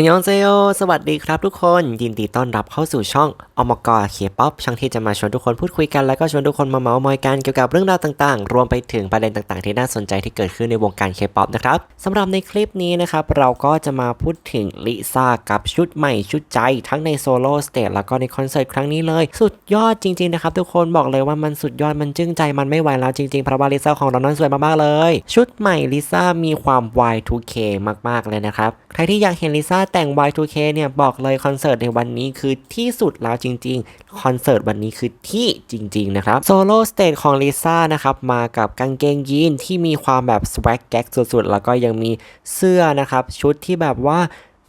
อันยองเซโยสวัสดีครับทุกคน ยินดีต้อนรับเข้าสู่ช่องอมกรเคป๊อปช่องที่จะมาชวนทุกคนพูดคุยกัน แล้วก็ชวนทุกคนมาเมาส์มอยกันเกี่ยวกับเรื่องราวต่างๆ รวมไปถึงประเด็นต่างๆ ที่น่าสนใจที่เกิดขึ้นในวงการเคป๊อปนะครับสำหรับในคลิปนี้นะครับ เราก็จะมาพูดถึงลิซ่ากับชุดใหม่ชุดใจ ทั้งในโซโล่สเตจแล้วก็ในคอนเสิร์ตครั้งนี้เลย สุดยอดจริงๆนะครับทุกคนบอกเลยว่ามันสุดยอดมันจึ้งใจมันไม่ไหวแล้วจริงๆเพราะว่าลิซ่าของเรานั้นสวยมากๆเลย ชุดใหม่ลิซ่ามีความ Y2K มากๆเลยนะครับใครที่อยากเห็นลิซ่าแต่ง Y2K เนี่ยบอกเลยคอนเสิร์ตในวันนี้คือที่สุดแล้วจริงๆ คอนเสิร์ตวันนี้คือที่จริงๆนะครับโซโล่สเตจของลิซ่านะครับมากับกางเกงยีนที่มีความแบบสวักแก๊กสุดๆ แล้วก็ยังมีเสื้อนะครับชุดที่แบบว่า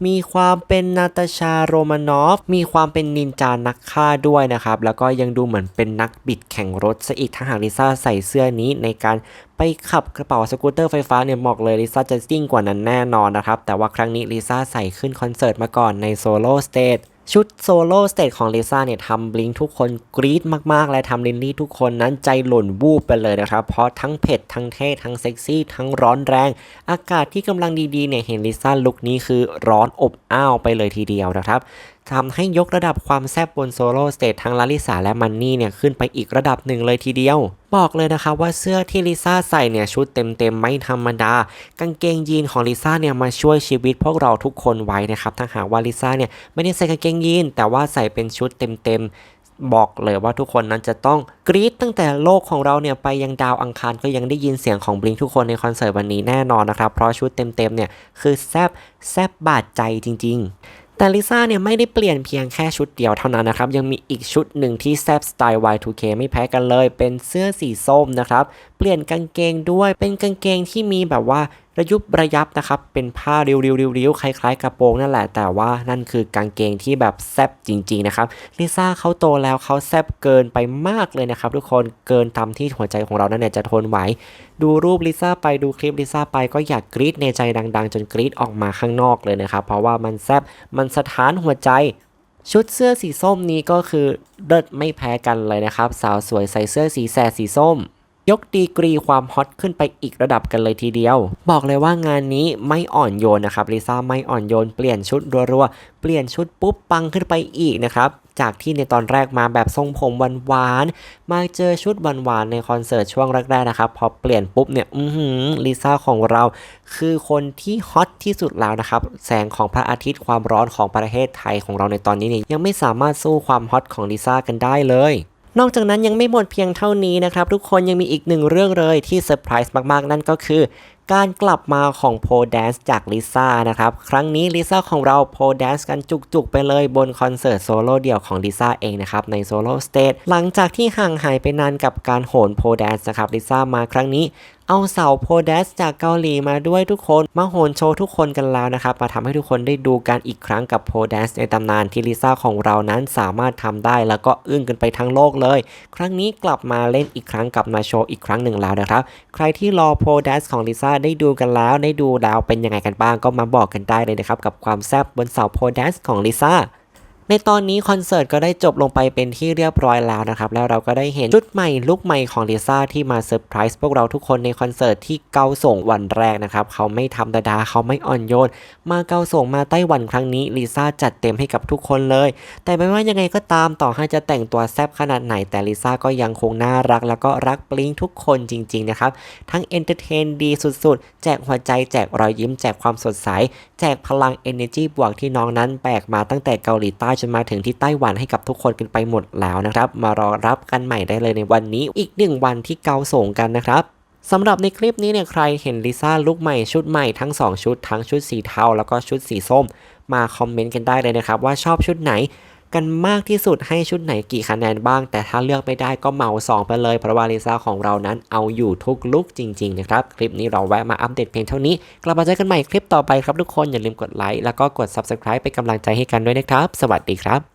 มีความเป็นนาตาชาโรมานอฟ มีความเป็นนินจานักฆ่าด้วยนะครับ แล้วก็ยังดูเหมือนเป็นนักบิดแข่งรถซะอีกถ้าหากลิซ่าใส่เสื้อนี้ในการไปขับกระเป๋าสกูตเตอร์ไฟฟ้าเนี่ยบอกเลยลิซ่าจะซิ่งกว่านั้นแน่นอนนะครับ แต่ว่าครั้งนี้ลิซ่าใส่ขึ้นคอนเสิร์ตมาก่อนในโซโล่สเตจ ชุดโซโล่สเตจของลิซ่าเนี่ยทำบลิงทุกคนกรี๊ดมากๆ และทำลินลี่ทุกคนนั้นใจหล่นวูบไปเลยนะครับ เพราะทั้งเผ็ด ทั้งเท่ ทั้งเซ็กซี่ ทั้งร้อนแรง อากาศที่กำลังดีๆเนี่ยเห็นลิซ่าลุคนี้คือร้อนอบอ้าวไปเลยทีเดียวนะครับทำให้ยกระดับความแซ่บบนโซโล่สเตจทั้งลาลิสาและมันนี่เนี่ยขึ้นไปอีกระดับหนึ่งเลยทีเดียว บอกเลยนะครับว่าเสื้อที่ลิซ่าใส่เนี่ยชุดเต็มๆไม่ธรรมดา กางเกงยีนของลิซ่าเนี่ยมาช่วยชีวิตพวกเราทุกคนไว้นะครับถ้าหากว่าลิซ่าเนี่ยไม่ได้ใส่กางเกงยีนแต่ว่าใส่เป็นชุดเต็มๆบอกเลยว่าทุกคนนั้นจะต้องกรี๊ดตั้งแต่โลกของเราเนี่ยไปยังดาวอังคารก็ยังได้ยินเสียงของบลิงทุกคนในคอนเสิร์ตวันนี้แน่นอนนะครับ เพราะชุดเต็มๆเนี่ยคือแซบแซบบาดใจจริง ๆ แต่ลิซ่าเนี่ยไม่ได้เปลี่ยนเพียงแค่ชุดเดียวเท่านั้นนะครับ ยังมีอีกชุดหนึ่งที่แซบสไตล์ Y2K ไม่แพ้กันเลย เป็นเสื้อสีส้มนะครับ เปลี่ยนกางเกงด้วยเป็นกางเกงที่มีแบบว่าระยุบระยับนะครับ เป็นผ้าริ้วๆๆๆคล้ายๆ กระโปรงนั่นแหละ แต่ว่านั่นคือกางเกงที่แบบแซบจริง ๆ นะครับ ลิซ่าเขาโตแล้วเขาแซบเกินไปมากเลยนะครับ ทุกคน เกินตามที่หัวใจของเรานั่นเนี่ยจะทนไหว ดูรูปลิซ่าไปดูคลิปลิซ่าไปก็อยากกรี๊ดในใจดัง ๆ จนกรี๊ดออกมาข้างนอกเลยนะครับ เพราะว่ามันแซบ มันสะท้านหัวใจชุดเสื้อสีส้มนี้ก็คือเลิศไม่แพ้กันเลยนะครับ สาวสวยใส่เสื้อสีแสดสีส้ม ยกดีกรีความฮอตขึ้นไปอีกระดับกันเลยทีเดียว บอกเลยว่างานนี้ไม่อ่อนโยนนะครับลิซ่าไม่อ่อนโยนเปลี่ยนชุดรัวๆเปลี่ยนชุดปุ๊บปังขึ้นไปอีกนะครับจากที่ในตอนแรกมาแบบทรงผมหวานๆมาเจอชุดหวานๆในคอนเสิร์ตช่วงแรกๆนะครับพอเปลี่ยนปุ๊บเนี่ยอือหือลิซ่าของเราคือคนที่ฮอตที่สุดแล้วนะครับแสงของพระอาทิตย์ความร้อนของประเทศไทยของเราในตอนนี้เนี่ยยังไม่สามารถสู้ความฮอตของลิซ่ากันได้เลย นอกจากนั้นยังไม่หมดเพียงเท่านี้นะครับ ทุกคนยังมีอีกหนึ่งเรื่องเลยที่เซอร์ไพรส์มาก ๆ นั่นก็คือ การกลับมาของโพแดนซ์จากลิซ่านะครับ ครั้งนี้ลิซ่าของเราโพแดนซ์กันจุก ๆ ไปเลยบนคอนเสิร์ตโซโล่เดี่ยวของลิซ่าเองนะครับ ในโซโล่สเตจหลังจากที่ห่างหายไปนานกับการโหนโพแดนซ์นะครับลิซ่ามาครั้งนี้ เอาเสาโพแดสจากเกาหลีมาด้วยทุกคนมาโหนโชว์ทุกคนกันแล้วนะครับ มาทำให้ทุกคนได้ดูกันอีกครั้งกับโพแดสในตำนานที่ลิซ่าของเรานั้นสามารถทำได้แล้วก็อึ้งกันไปทั้งโลกเลย ครั้งนี้กลับมาเล่นอีกครั้งกลับมาโชว์อีกครั้งหนึ่งแล้วนะครับ ใครที่รอโพแดสของลิซ่าได้ดูกันแล้วได้ดูแล้วเป็นยังไงกันบ้างก็มาบอกกันได้เลยนะครับกับความแซ่บบนเสาโพแดสของลิซ่า ในตอนนี้คอนเสิร์ตก็ได้จบลงไปเป็นที่เรียบร้อยแล้วนะครับ แล้วเราก็ได้เห็นชุดใหม่ลุคใหม่ของลิซ่าที่มาเซอร์ไพรส์พวกเราทุกคนในคอนเสิร์ตที่เกาส่งวันแรกนะครับ เขาไม่ทำดาดาเขาไม่อ่อนโยน มาเกาส่งมาไต้หวันครั้งนี้ลิซ่าจัดเต็มให้กับทุกคนเลย แต่ไม่ว่ายังไงก็ตามต่อให้จะแต่งตัวแซบขนาดไหนแต่ลิซ่าก็ยังคงน่ารัก แล้วก็รักปลิงทุกคนจริงๆนะครับทั้งเอนเตอร์เทนดีสุดๆ แจกหัวใจแจกรอยยิ้มแจกความสดใส แจกพลัง energy บวกที่น้องนั้นแบกมาตั้งแต่เกาหลีใต้จนมาถึงที่ไต้หวันให้กับทุกคนกันไปหมดแล้วนะครับ มารอรับกันใหม่ได้เลยในวันนี้ อีกหนึ่งวันที่เกาส่งกันนะครับสำหรับในคลิปนี้เนี่ยใครเห็นลิซ่าลุกใหม่ชุดใหม่ทั้ง 2 ชุดทั้งชุดสีเทาแล้วก็ชุดสีส้ม มาคอมเมนต์กันได้เลยนะครับว่าชอบชุดไหน กันมากที่สุดให้ชุดไหนกี่คะแนนบ้าง แต่ถ้าเลือกไม่ได้ก็เหมา 2 ไปเลย เพราะว่าลิซ่าของเรานั้นเอาอยู่ทุกลุกจริง ๆ นะครับ คลิปนี้เราแวะมาอัปเดตเพียงเท่านี้ กลับมาเจอกันใหม่คลิปต่อไปครับทุกคนอย่าลืมกดไลค์แล้วก็กด subscribe เป็นกำลังใจให้กันด้วยนะครับ สวัสดีครับ